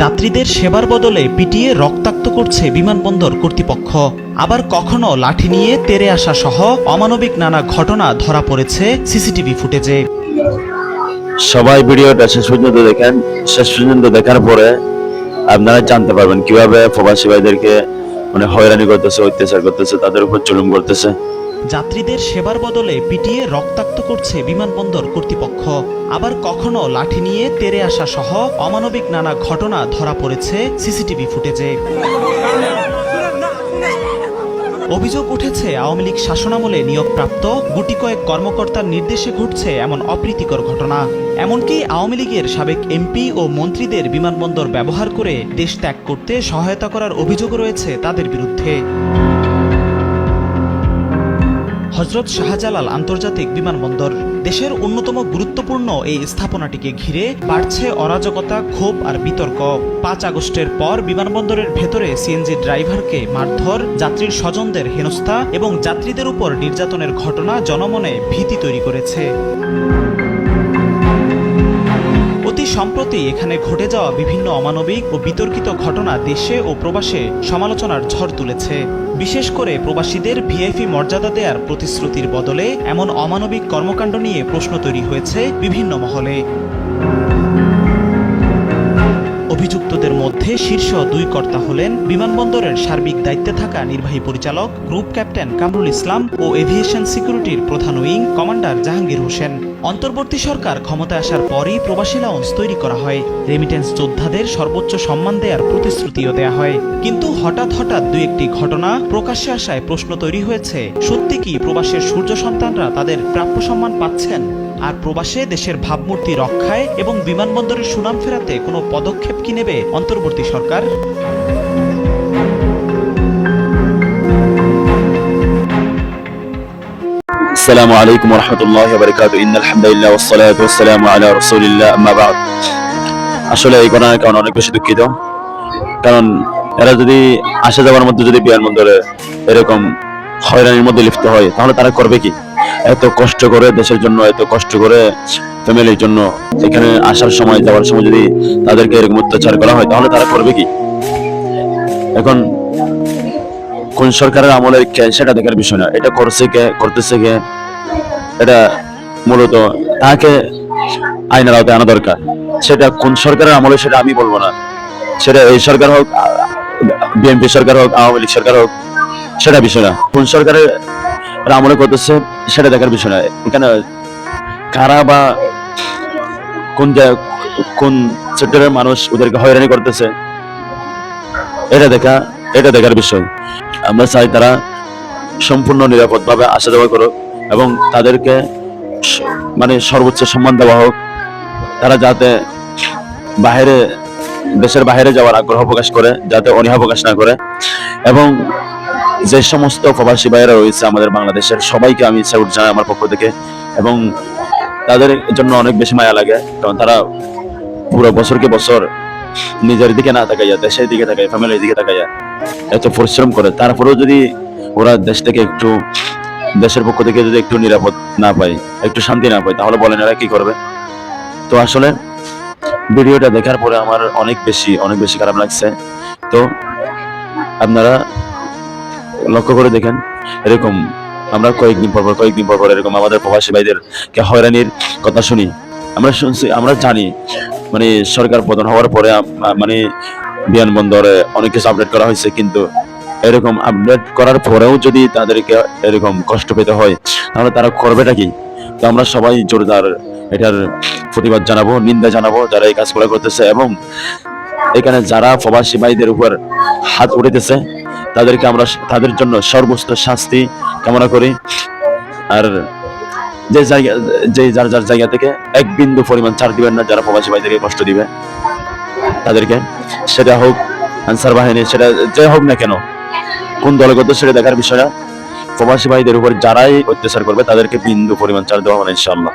যাত্রীদের সেবার বদলে পিটিয়ে রক্তাক্ত করছে বিমানবন্দর কর্তৃপক্ষ। আবার কখনো লাঠি নিয়ে তেরে আসা সহ অমানবিক নানা ঘটনা ধরা পড়েছে সিসিটিভি ফুটেজে। সবাই ভিডিওটা শেষ পর্যন্ত দেখেন। শেষ পর্যন্ত দেখার পরে আপনারা জানতে পারবেন কীভাবে প্রবাসী ভাইদেরকে মানে হয়রানি করতেছে, অত্যাচার করতেছে, তাদের উপর জুলুম করতেছে। যাত্রীদের সেবার বদলে পিটিয়ে রক্তাক্ত করছে বিমানবন্দর কর্তৃপক্ষ। আবার কখনো লাঠি নিয়ে তেরে আসা সহ অমানবিক নানা ঘটনা ধরা পড়েছে সিসিটিভি ফুটেজে। অভিযোগ উঠেছে, আওয়ামী লীগ শাসনামলে নিয়োগপ্রাপ্ত গুটি কয়েক কর্মকর্তার নির্দেশে ঘটছে এমন অপ্রীতিকর ঘটনা। এমনকি আওয়ামী লীগের সাবেক এমপি ও মন্ত্রীদের বিমানবন্দর ব্যবহার করে দেশ ত্যাগ করতে সহায়তা করার অভিযোগ রয়েছে তাদের বিরুদ্ধে। হজরত শাহজালাল আন্তর্জাতিক বিমানবন্দর দেশের অন্যতম গুরুত্বপূর্ণ এই স্থাপনাটিকে ঘিরে বাড়ছে অরাজকতা, ক্ষোভ আর বিতর্ক। পাঁচ আগস্টের পর বিমানবন্দরের ভেতরে সিএনজি ড্রাইভারকে মারধর, যাত্রীর স্বজনদের হেনস্থা এবং যাত্রীদের উপর নির্যাতনের ঘটনা জনমনে ভীতি তৈরি করেছে। সম্প্রতি এখানে ঘটে যাওয়া বিভিন্ন অমানবিক ও বিতর্কিত ঘটনা দেশে ও প্রবাসে সমালোচনার ঝড় তুলেছে। বিশেষ করে প্রবাসীদের ভিআইপি মর্যাদা দেওয়ার প্রতিশ্রুতির বদলে এমন অমানবিক কর্মকাণ্ড নিয়ে প্রশ্ন তৈরি হয়েছে বিভিন্ন মহলে। অভিযুক্তদের মধ্যে শীর্ষ দুই কর্তা হলেন বিমানবন্দরের সার্বিক দায়িত্বে থাকা নির্বাহী পরিচালক, গ্রুপ ক্যাপ্টেন কামরুল ইসলাম ও এভিয়েশন সিকিউরিটির প্রধান উইং কমান্ডার জাহাঙ্গীর হোসেন। অন্তর্বর্তী সরকার ক্ষমতায় আসার পরই প্রবাসী লাউন্স তৈরি করা হয়। রেমিটেন্স যোদ্ধাদের সর্বোচ্চ সম্মান দেওয়ার প্রতিশ্রুতিও দেয়া হয়। কিন্তু হঠাৎ হঠাৎ দুই একটি ঘটনা প্রকাশ্যে আসায় প্রশ্ন তৈরি হয়েছে, সত্যি কি প্রবাসের সূর্য সন্তানরা তাদের প্রাপ্য সম্মান পাচ্ছেন? আর প্রবাসে দেশের ভাবমূর্তি রক্ষায় এবং বিমানবন্দরের সুনাম ফেরাতে কোনো পদক্ষেপ কি নেবে? অন্তর্বর্তী সরকার। আসসালামু আলাইকুম রহমতুল্লাহ বারকাত ইন আলহামদুলিল্লাহ ওয়াসসালাতু ওয়াসসালামু আলা রাসূলিল্লাহ, আম্মা বাদ। আসলে এই ঘটনার কারণে অনেক বেশি দুঃখিত। কারণ এরা যদি আসা যাওয়ার মধ্যে যদি বিমানবন্দরে এরকম হয়রানির মধ্যে লিপ্ত হয়, তাহলে তারা করবে কি? এত কষ্ট করে দেশের জন্য, এত কষ্ট করে ফ্যামিলির জন্য এখানে আসার সময়, যাওয়ার সময় যদি তাদেরকে এরকম অত্যাচার করা হয়, তাহলে তারা করবে কি? এখন কোন সরকারের আমলে কে, সেটা দেখার বিষয় না। এটা করছে কে, করতেছে কে? এটা মূলত তাকে আইনের আওতায় আনা দরকার। সেটা কোন সরকারের আমলে, সেটা আমি বলব না। সেটা এই সরকার হোক, বিএনপি সরকার হোক, আওয়ামী লীগ সরকার হোক, সেটা বিষয় না। কোন সরকারের আমলে করতেছে, সেটা দেখার বিষয় না। এখানে কারা বা কোন কোন সেক্টরের মানুষ ওদেরকে হয়রানি করতেছে? এটা দেখা, এটা দেখার বিষয়। আমরা চাই তারা সম্পূর্ণ নিরাপদভাবে আসা যাওয়া করুক এবং তাদেরকে মানে সর্বোচ্চ সম্মান দেওয়া হোক। তারা যাতে বাইরে, দেশের বাইরে যাওয়ার আগ্রহ প্রকাশ করে, যাতে অনীহা প্রকাশ না করে। এবং যে সমস্ত প্রবাসী ভাইয়েরা রয়েছে আমাদের বাংলাদেশের, সবাইকে আমি স্যালুট জানাই আমার পক্ষ থেকে। এবং তাদের জন্য অনেক বেশি মায়া লাগে। কারণ তারা পুরো বছরকে বছর নিজের দিকে না তাকাইয়া, দেশের দিকে তাকায় ফ্যামিলির দিকে তাকাইয়া এত পরিশ্রম করে। তারপরেও যদি ওরা দেশ থেকে একটু, দেশের পক্ষ থেকে যদি একটু নিরাপদ না পায়, একটু শান্তি না পায়, তাহলে বলেন এরা কি করবে? তো আসলে ভিডিওটা দেখার পরে আমার অনেক বেশি অনেক বেশি খারাপ লাগছে। তো আপনারা লক্ষ্য করে দেখেন, এরকম আমরা কয়েকদিন পর কয়েকদিন পর পর এরকম আমাদের প্রবাসী ভাইদেরকে হয়রানির কথা শুনি। আমরা শুনছি, আমরা জানি মানে সরকার প্রধান হওয়ার পরে মানে বিমানবন্দরে অনেক কিছু আপডেট করা হয়েছে, কিন্তু এরকম আপডেট করার পরেও যদি তাদেরকে এরকম কষ্ট পেতে হয়, তাহলে তারা করবেটা কি? তো আমরা সবাই জোরদার এটার প্রতিবাদ জানাব, নিন্দা জানাব যারা এই কাজগুলো করতেছে এবং এখানে যারা প্রবাসী ভাইদের উপর হাত উঠেতেছে তাদেরকে আমরা তাদের জন্য সর্বোচ্চ শাস্তি কামনা করি। আর যে জায়গা যে যার যার জায়গা থেকে এক বিন্দু পরিমাণ ছাড় দিবেন না, যারা প্রবাসী ভাইদেরকে কষ্ট দিবে তাদেরকে। সেটা হোক আনসার বাহিনী, সেটা যে হোক না কেন, কোন দলগত সেটা দেখার বিষয় না। প্রবাসী ভাইদের উপর যারাই অত্যাচার করবে, তাদেরকে বিন্দু পরিমাণ ছাড় দেওয়া হবে না, ইনশাআল্লাহ।